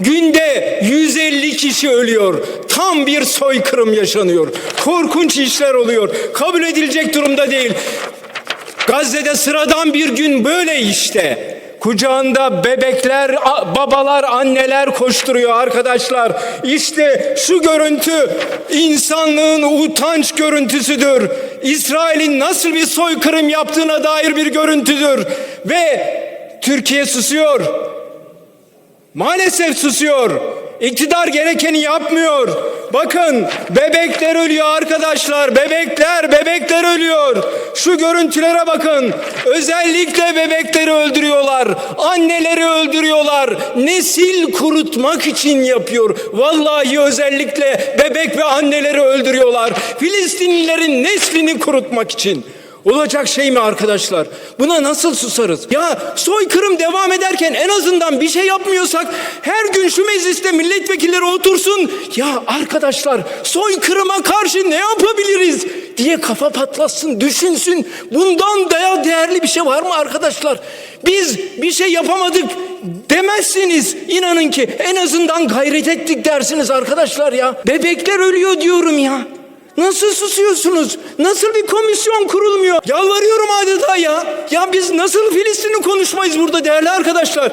Günde 150 kişi ölüyor. Tam bir soykırım yaşanıyor. Korkunç işler oluyor. Kabul edilecek durumda değil. Gazze'de sıradan bir gün böyle işte. Kucağında bebekler, babalar, anneler koşturuyor arkadaşlar. İşte şu görüntü insanlığın utanç görüntüsüdür. İsrail'in nasıl bir soykırım yaptığına dair bir görüntüdür. Ve Türkiye susuyor. Maalesef susuyor. İktidar gerekeni yapmıyor. Bakın bebekler ölüyor arkadaşlar. Bebekler, bebekler ölüyor. Şu görüntülere bakın. Özellikle bebekleri öldürüyorlar. Anneleri öldürüyorlar. Nesil kurutmak için yapıyor. Vallahi özellikle bebek ve anneleri öldürüyorlar. Filistinlilerin neslini kurutmak için. Olacak şey mi arkadaşlar? Buna nasıl susarız? Ya soykırım devam ederken en azından bir şey yapmıyorsak her gün şu mecliste milletvekilleri otursun. Ya arkadaşlar soykırıma karşı ne yapabiliriz diye kafa patlatsın, düşünsün. Bundan daha değerli bir şey var mı arkadaşlar? Biz bir şey yapamadık demezsiniz. İnanın ki en azından gayret ettik dersiniz arkadaşlar ya. Bebekler ölüyor diyorum ya. Nasıl susuyorsunuz? Nasıl bir komisyon kurulmuyor? Yalvarıyorum adeta ya. Ya biz nasıl Filistin'i konuşmayız burada değerli arkadaşlar?